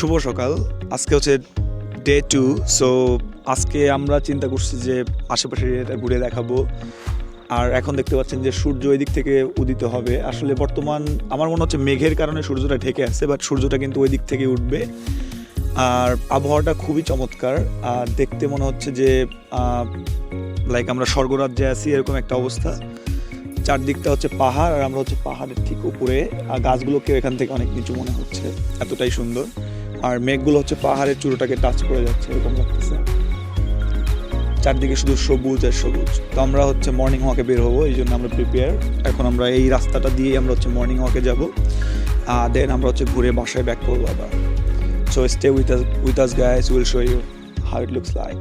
শুভ সকাল। আজকে হচ্ছে ডে টু সো আজকে আমরা চিন্তা করছি যে আশেপাশের এটা ঘুরে দেখাবো। আর এখন দেখতে পাচ্ছেন যে সূর্য ওই দিক থেকে উদিত হবে। আসলে বর্তমান আমার মনে হচ্ছে মেঘের কারণে সূর্যটা ঢেকে আছে বাট সূর্যটা কিন্তু ওই দিক থেকে উঠবে। আর আবহাওয়াটা খুবই চমৎকার। আর দেখতে মনে হচ্ছে যে লাইক আমরা স্বর্গরাজ্যে আছি, এরকম একটা অবস্থা। চারদিকটা হচ্ছে পাহাড়, আর আমরা হচ্ছে পাহাড়ের ঠিক উপরে। আর গাছগুলোকে এখান থেকে অনেক নিচু মনে হচ্ছে। এতটাই সুন্দর। আর মেঘগুলো হচ্ছে পাহাড়ের চূড়োটাকে টাচ করে যাচ্ছে, এরকম লাগতেছে। চারদিকে শুধু সবুজ আর সবুজ। তো আমরা হচ্ছে মর্নিং ওয়াকে বের হব, এই জন্য আমরা প্রিপেয়ার এখন আমরা এই রাস্তাটা দিয়ে আমরা হচ্ছে মর্নিং ওয়াকে যাব। দেন আমরা হচ্ছে ঘুরে বাসায় ব্যাক করব আবার। So stay with with us guys will show you how it looks like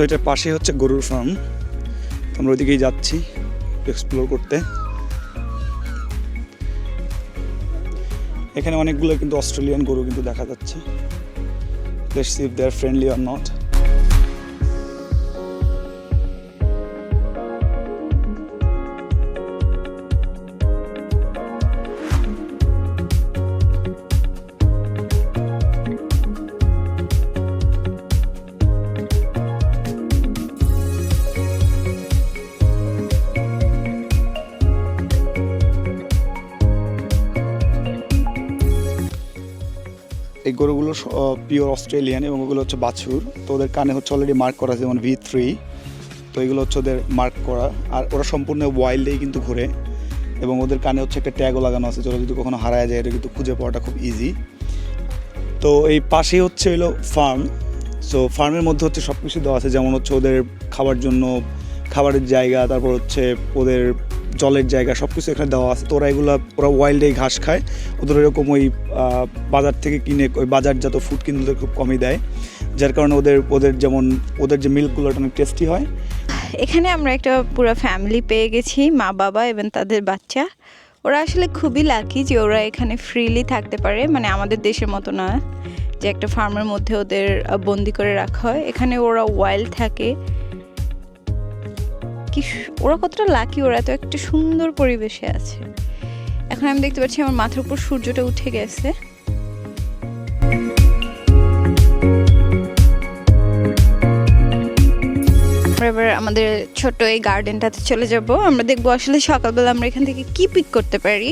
so এটার পাশে হচ্ছে গরুর ফার্ম আমরা ওইদিকেই যাচ্ছি এক্সপ্লোর করতে। এখানে অনেকগুলো কিন্তু অস্ট্রেলিয়ান গরু কিন্তু দেখা যাচ্ছে। They are friendly or not এই গরুগুলো পিওর অস্ট্রেলিয়ান এবং ওগুলো হচ্ছে বাছুর। তো ওদের কানে হচ্ছে অলরেডি মার্ক করা আছে, যেমন ভি থ্রি তো এগুলো হচ্ছে ওদের মার্ক করা। আর ওরা সম্পূর্ণ ওয়াইল্ডেই কিন্তু ঘুরে। এবং ওদের কানে হচ্ছে একটা ট্যাগও লাগানো আছে, যেটা যদি কখনো হারায় যায়, এটা কিন্তু খুঁজে পাওয়াটা খুব ইজি তো এই পাশেই হচ্ছে হলো ফার্ম সো ফার্মের মধ্যে হচ্ছে সব কিছু দেওয়া আছে, যেমন হচ্ছে ওদের খাবার জন্য, খাবারের জায়গা, তারপর হচ্ছে ওদের জলের জায়গা সব কিছু এখানে দেওয়া আছে। তো ওরা এগুলো, ওরা ওয়াইল্ডে ঘাস খায়। ওদের এরকম ওই বাজার থেকে কিনে, ওই বাজারজাত ফুড কিন্তু ওদের খুব কমই দেয়। যার কারণে ওদের ওদের যেমন, ওদের যে মিল্কগুলো অনেক টেস্টি হয়। এখানে আমরা একটা পুরো ফ্যামিলি পেয়ে গেছি, মা, বাবা এবং তাদের বাচ্চা। ওরা আসলে খুবই লাকি যে ওরা এখানে ফ্রিলি থাকতে পারে। মানে আমাদের দেশের মতো না যে একটা ফার্মের মধ্যে ওদের বন্দি করে রাখা হয়। এখানে ওরা ওয়াইল্ড থাকে। কি ওরা কতটা লাকি ওরা এত একটা সুন্দর পরিবেশে আছে। এখন আমি দেখতে পাচ্ছি আমার মাথার উপর সূর্যটা উঠে গেছে। আমরা এবার আমাদের ছোট এই গার্ডেনটাতে চলে যাব। আমরা দেখব আসলে সকালবেলা আমরা এখান থেকে কি পিক করতে পারি।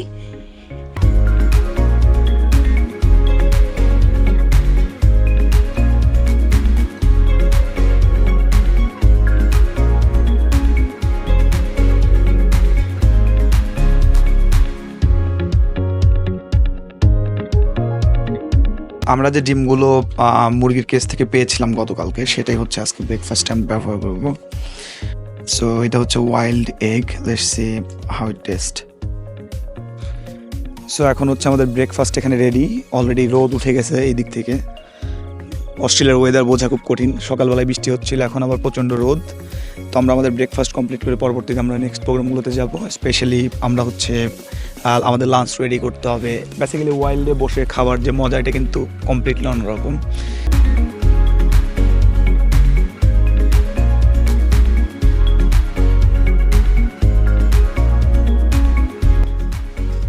আমরা যে ডিমগুলো মুরগির কেস থেকে পেয়েছিলাম গতকালকে, সেটাই হচ্ছে আজকে ব্রেকফাস্ট আমি ব্যবহার করব। সো এটা হচ্ছে wild egg see how it taste so এখন হচ্ছে আমাদের ব্রেকফাস্ট এখানে রেডি অলরেডি রোদ উঠে গেছে এই দিক থেকে। অস্ট্রেলিয়ার ওয়েদার বোঝা খুব কঠিন। সকালবেলায় বৃষ্টি হচ্ছিল, এখন আবার প্রচণ্ড রোদ। তো আমরা আমাদের ব্রেকফাস্ট কমপ্লিট করে পরবর্তীতে আমরা নেক্সট প্রোগ্রামগুলোতে যাব। স্পেশালি আমরা হচ্ছে আমাদের লাঞ্চ রেডি করতে হবে। বেসিক্যালি ওয়াইল্ডে বসে খাবার যে মজা এটা কিন্তু কমপ্লিটলি অন্যরকম।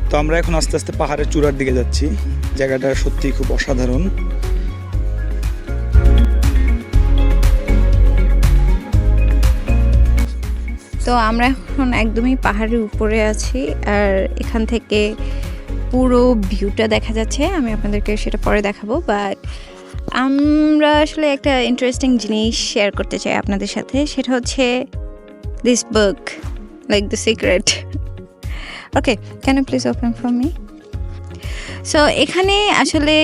তো আমরা এখন আস্তে আস্তে পাহাড়ের চূড়ার দিকে যাচ্ছি। জায়গাটা সত্যিই খুব অসাধারণ। তো আমরা এখন একদমই পাহাড়ের উপরে আছি আর এখান থেকে পুরো ভিউটা দেখা যাচ্ছে। আমি আপনাদেরকে সেটা পরে দেখাবো বাট আমরা আসলে একটা ইন্টারেস্টিং জিনিস শেয়ার করতে চাই আপনাদের সাথে। সেটা হচ্ছে this book like the secret okay can you please open for me so এখানে আসলে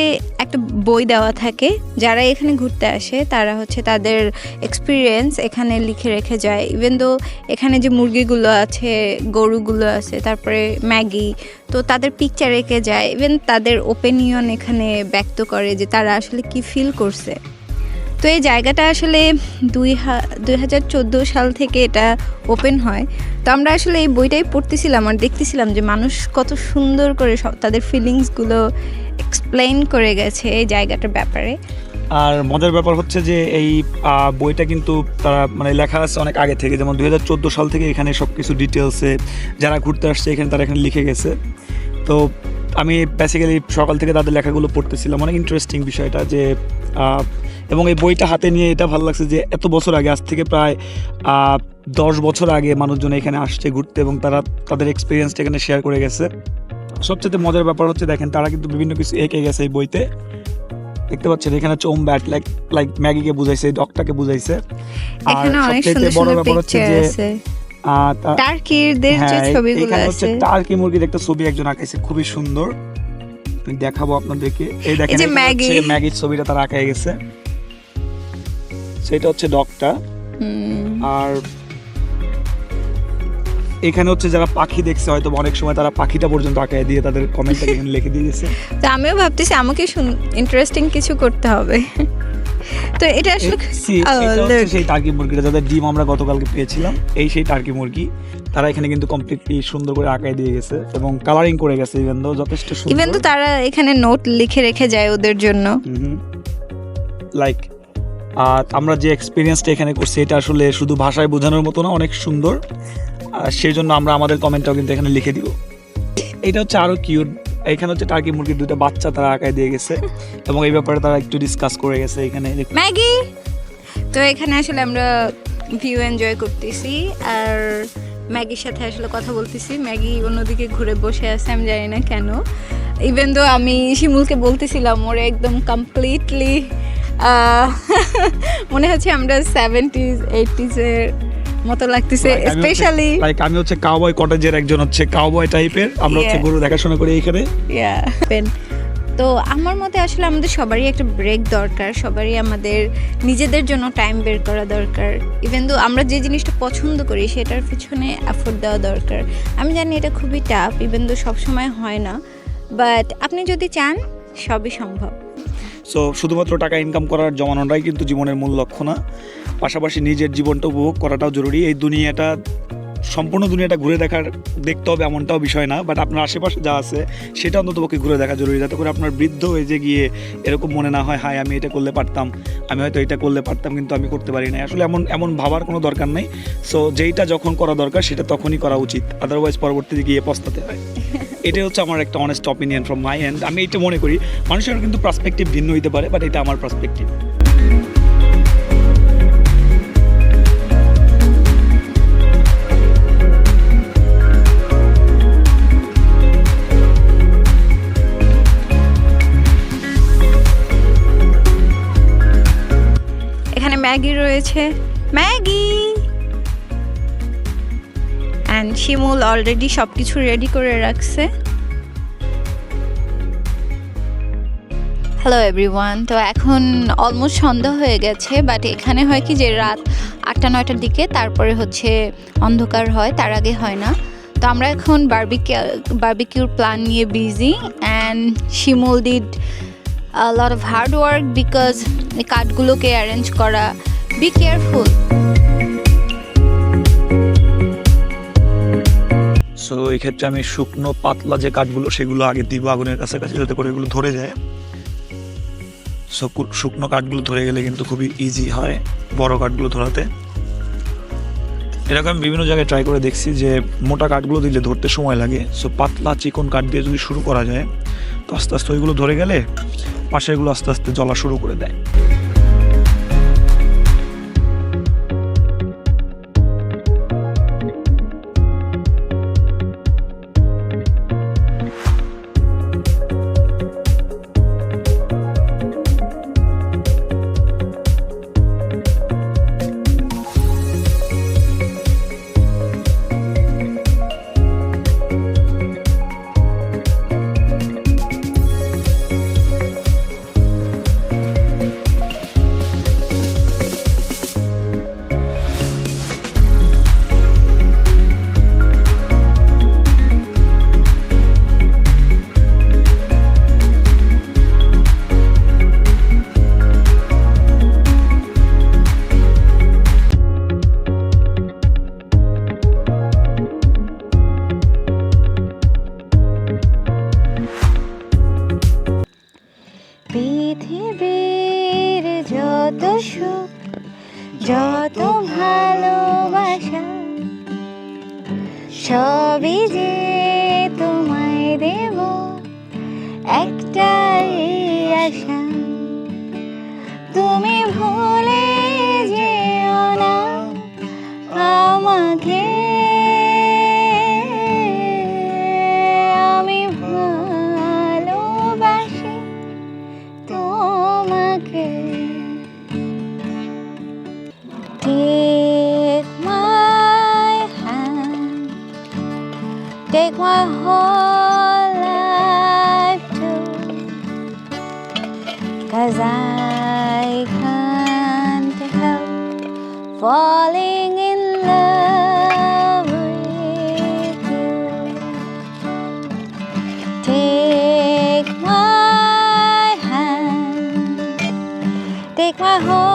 একটা বই দেওয়া থাকে। যারা এখানে ঘুরতে আসে, তারা হচ্ছে তাদের এক্সপিরিয়েন্স এখানে লিখে রেখে যায়। ইভেন দো এখানে যে মুরগিগুলো আছে, গরুগুলো আছে, তারপরে ম্যাগি, তো তাদের পিকচার রেখে যায়। ইভেন তাদের ওপেনিয়ন এখানে ব্যক্ত করে যে তারা আসলে কি ফিল করছে। তো এই জায়গাটা আসলে দুই দুই হাজার চোদ্দ সাল থেকে এটা ওপেন হয়। তো আমরা আসলে এই বইটাই পড়তেছিলাম আর দেখতেছিলাম যে মানুষ কত সুন্দর করে সব তাদের ফিলিংসগুলো এক্সপ্লেইন করে গেছে এই জায়গাটার ব্যাপারে। আর মজার ব্যাপার হচ্ছে যে এই বইটা কিন্তু তারা মানে লেখা আছে অনেক আগে থেকে, যেমন দুই হাজার চোদ্দ সাল থেকে এখানে সব কিছু ডিটেলসে যারা ঘুরতে আসছে এখানে তারা এখানে লিখে গেছে। তো আমি বেসিক্যালি সকাল থেকে তাদের লেখাগুলো পড়তেছিলাম। অনেক ইন্টারেস্টিং বিষয়টা যে এবং এই বইটা হাতে নিয়ে এটা ভালো লাগছে যে এত বছর আগে আজ থেকে প্রায় দশ বছর আগে মানুষজন এখানে আসছে ঘুরতে এবং তারা তাদের এক্সপিরিয়েন্সটা এখানে শেয়ার করে গেছে। সবচেয়ে মজার ব্যাপার হচ্ছে দেখেন তারা কিন্তু বিভিন্ন কিছু এঁকে গেছে এই বইতে। দেখতে পাচ্ছেন এখানে হচ্ছে ওম ব্যাট লাইক লাইক ম্যাগিকে বুঝাইছে ডগটাকে বুঝাইছে। আর অনেক বড় ব্যাপার হচ্ছে যে আহ, টার্কিদের যে হ্যাঁ, ছবিগুলো এখানে হচ্ছে টার্কি মুরগির একটা ছবি একজন আঁকাইছে খুবই সুন্দর। আমি দেখাবো আপনাদেরকে। এই দেখেন ম্যাগির ছবিটা তারা আঁকাই গেছে। সেটা হচ্ছে ডগটা। আর এখানে হচ্ছে যারা পাখি দেখছে হয়তো অনেক সময় তারা পাখিটা পর্যন্ত আঁকায় দিয়ে তাদের কমেন্টটা এখানে লিখে দিয়ে গেছে তো আমিও ভাবতেছি আমাকে ইন্টারেস্টিং কিছু করতে হবে। তো এটা আসলে. সেই টার্কি মুরগিটা। যাদের ডিম আমরা গতকালকে পেয়েছিলাম এই সেই টার্কি মুরগি তারা এখানে কিন্তু কমপ্লিটলি সুন্দর করে আঁকায় দিয়ে গেছে এবং কালারিং করে গেছে ইভেন দো যথেষ্ট ইভেন সুন্দর। তারা এখানে নোট লিখে রেখে যায় ওদের জন্য। লাইক আর আমরা যে এক্সপিরিয়েন্সটা এখানে করছি এটা আসলে শুধু ভাষায় বোঝানোর মতো না অনেক সুন্দর। আর সেই জন্য আমরা আমাদের কমেন্টটাও কিন্তু এখানে লিখে দিব। এটা হচ্ছে আরও কিউট এখানে হচ্ছে টার্কি মুরগির দুটো বাচ্চা তারা আঁকায় দিয়ে গেছে এবং এই ব্যাপারে তারা একটু ডিসকাস করে গেছে এখানে। ম্যাগি! তো এখানে আসলে আমরা ভিউ এনজয় করতেছি। আর ম্যাগির সাথে আসলে কথা বলতেছি। ম্যাগি অন্যদিকে ঘুরে বসে আছে আমি জানি না কেন। ইভেন তো আমি শিমুলকে বলতেছিলাম ওরা একদম কমপ্লিটলি মনে হচ্ছে আমরা সেভেন্টিজ এইটিজের মতো লাগতেছে স্পেশালি লাইক আমি হচ্ছে কাউবয় কটেজের একজন হচ্ছে কাউবয় টাইপের আমরা হচ্ছে গরু দেখাশোনা করি এখানে। তো আমার মতে আসলে আমাদের সবারই একটা ব্রেক দরকার সবারই আমাদের নিজেদের জন্য টাইম বের করা দরকার। ইভেন দো আমরা যে জিনিসটা পছন্দ করি সেটার পিছনে এফোর্ট দেওয়া দরকার। আমি জানি এটা খুবই টাফ ইভেন দো সবসময় হয় না। বাট আপনি যদি চান সবই সম্ভব। সো শুধুমাত্র টাকা ইনকাম করার জমানোটাই কিন্তু জীবনের মূল লক্ষ্য না। পাশাপাশি নিজের জীবনটা উপভোগ করাটাও জরুরি। এই দুনিয়াটা, সম্পূর্ণ দুনিয়াটা ঘুরে দেখার, দেখতে হবে এমনটাও বিষয় না বাট আপনার আশেপাশে যা আছে, সেটা অন্তত পক্ষে ঘুরে দেখা জরুরি, যাতে করে আপনার বৃদ্ধ হয়ে যে গিয়ে এরকম মনে না হয়, হায়, আমি এটা করলে পারতাম, আমি হয়তো এটা করলে পারতাম, কিন্তু আমি করতে পারি না আসলে এমন এমন ভাবার কোনো দরকার নেই। সো যেইটা যখন করা দরকার, সেটা তখনই করা উচিত আদারওয়াইজ পরবর্তীতে গিয়ে পস্তাতে হয়। এটাই হচ্ছে আমার একটা honest opinion from my end আমি এটা মনে করি, মানুষের কিন্তু পার্সপেক্টিভ ভিন্ন হইতে পারে বাট এটা আমার পার্সপেক্টিভ ম্যাগি রয়েছে। ম্যাগি! অ্যান্ড শিমুল অলরেডি সব কিছু রেডি করে রাখছে। হ্যালো এভরিওয়ান তো এখন অলমোস্ট সন্ধ্যা হয়ে গেছে বাট এখানে হয় কি যে রাত আটটা, নয়টার দিকে, তারপরে হচ্ছে অন্ধকার হয়, তার আগে হয় না। তো আমরা এখন বার্বিকিউ বার্বিকিউর প্ল্যান নিয়ে busy and Shimul did lot of hard work because কাঠগুলোকে arrange করা বি কেয়ারফুল সো এই ক্ষেত্রে আমি শুকনো, পাতলা যে কাঠগুলো, সেগুলো আগে দিব আগুনের কাছাকাছি যাতে করে এগুলো ধরে যায়। সো শুকনো কাঠগুলো ধরে গেলে কিন্তু খুবই ইজি হয় বড় কাঠগুলো ধরাতে। এরকম বিভিন্ন জায়গায় ট্রাই করে দেখছি যে মোটা কাঠগুলো দিলে ধরতে সময় লাগে। সো পাতলা চিকন কাঠ দিয়ে যদি শুরু করা যায়, তো আস্তে আস্তে ওইগুলো ধরে গেলে পাশেরগুলো আস্তে আস্তে জ্বলা শুরু করে দেয়। সবই যে তোমায় দেব, একটাই আশা। তুমি ভুলে যেও না আমাকে। আমি ভালোবাসি তোমাকে। Take my whole life too. Cause I can't help falling in love with you. Take my hand, take my whole